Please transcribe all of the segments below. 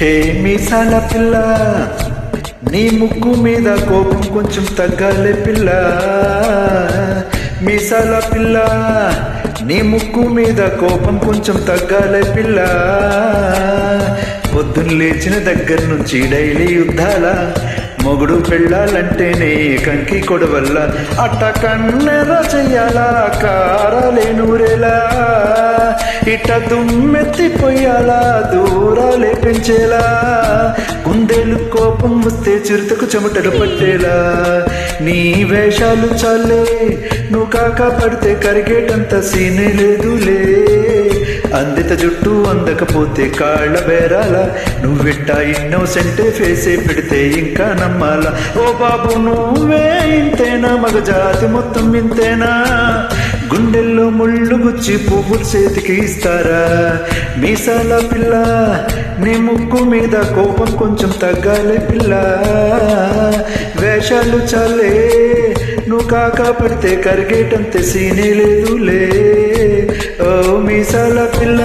హే మీసాల పిల్ల నీ ముక్కు మీద కోపం కొంచెం తగ్గాలే పిల్ల. మీసాల పిల్ల నీ ముక్కు మీద కోపం కొంచెం తగ్గాలే పిల్ల. పొద్దున్న లేచిన దగ్గర నుంచి డైలీ యుద్ధాల మొగుడు పెళ్ళాలంటేనే కంకి కొడవల్ల. అట్ట కన్నెర చెయ్యాలా కారాలే నూరేలా ఇట్ట దుమ్మెత్తిపోయాలా దూరాలే పెంచేలా. కుందేలు కోపం వస్తే చిరుతకు చెమటలు పట్టేలా. నీ వేషాలు చాలే నువ్వు కాక పడితే కరిగేటంత సీనే లేదులే. అందిత జుట్టు అందకపోతే కాళ్ళ బేరాల. నువ్వెట్ట ఇన్నోసెంటే ఫేసే పెడితే ఇంకా నమ్మాల. ఓ బాబు నువ్వే ఇంతేనా? మగ జాతి మొత్తం ఇంతేనా? గుండెల్లో ముళ్ళు గుచ్చి పువ్వులు చేతికి ఇస్తారా? మీసాల పిల్ల నీ ముక్కు మీద కోపం కొంచెం తగ్గాలే పిల్ల. వేషాలు చాలే నువ్వు కాక పడితే కరిగేటంత సీనే లేదులే. మీసాల పిల్ల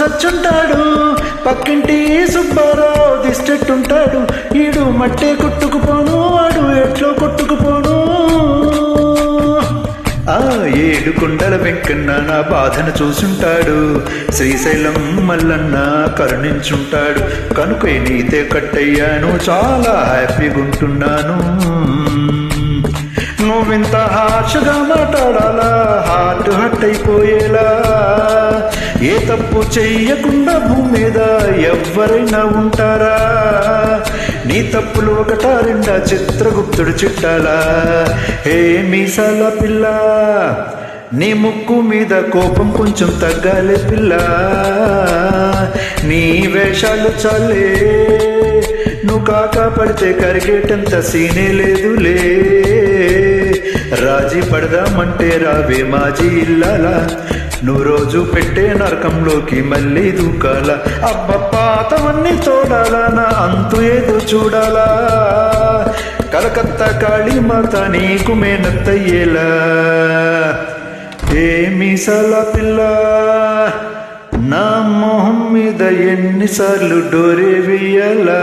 సచ్చుంటాడు. పక్కింటి సుబ్బారావు దిష్టెట్టుంటాడు. ఈడు మట్టే కొట్టుకుపోను వాడు ఎట్లో కొట్టుకుపోను. ఆ ఏడు కొండల వెంకన్న నా బాధను చూసుంటాడు. శ్రీశైలం మల్లన్న కరుణించుంటాడు. కనుక నీతే కట్టయ్యాను చాలా హ్యాపీగా ఉంటున్నాను నువ్వింత హార్ష్గా మాట్లాడాలా హార్ట్ హట్ అయిపోయేలా. ఏ తప్పు చెయ్యకుండా భూమి మీద ఎవరైనా ఉంటారా? నీ తప్పులు ఒకటా రెండా చిత్రగుప్తుడు చిట్టాలా? హే మీసాల పిల్ల నీ ముక్కు మీద కోపం కొంచెం తగ్గాలే పిల్ల. నీ వేషాలు చాలే నువ్వు కాక పడితే కరిగేటంత సీనే లేదులే. రాజీ పడదామంటే రావే మాజీ ఇల్లాలా? నువ్వు రోజు పెట్టే నరకంలోకి మళ్ళీ దూకాల. అబ్బ పాతవన్నీ చూడాలా నా అంతు ఏదో చూడాలా? కలకత్తా కాళీ మాత నీకు మేనత్తయ్యేలా? ఏమి మీసాల పిల్ల? నా మొహం మీద ఎన్నిసార్లు డోరే వెయ్యాలా?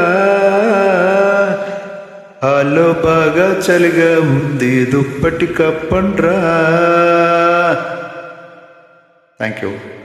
హలో బాగా చలిగా ఉంది దుప్పటి కప్పండ్రా? Thank you.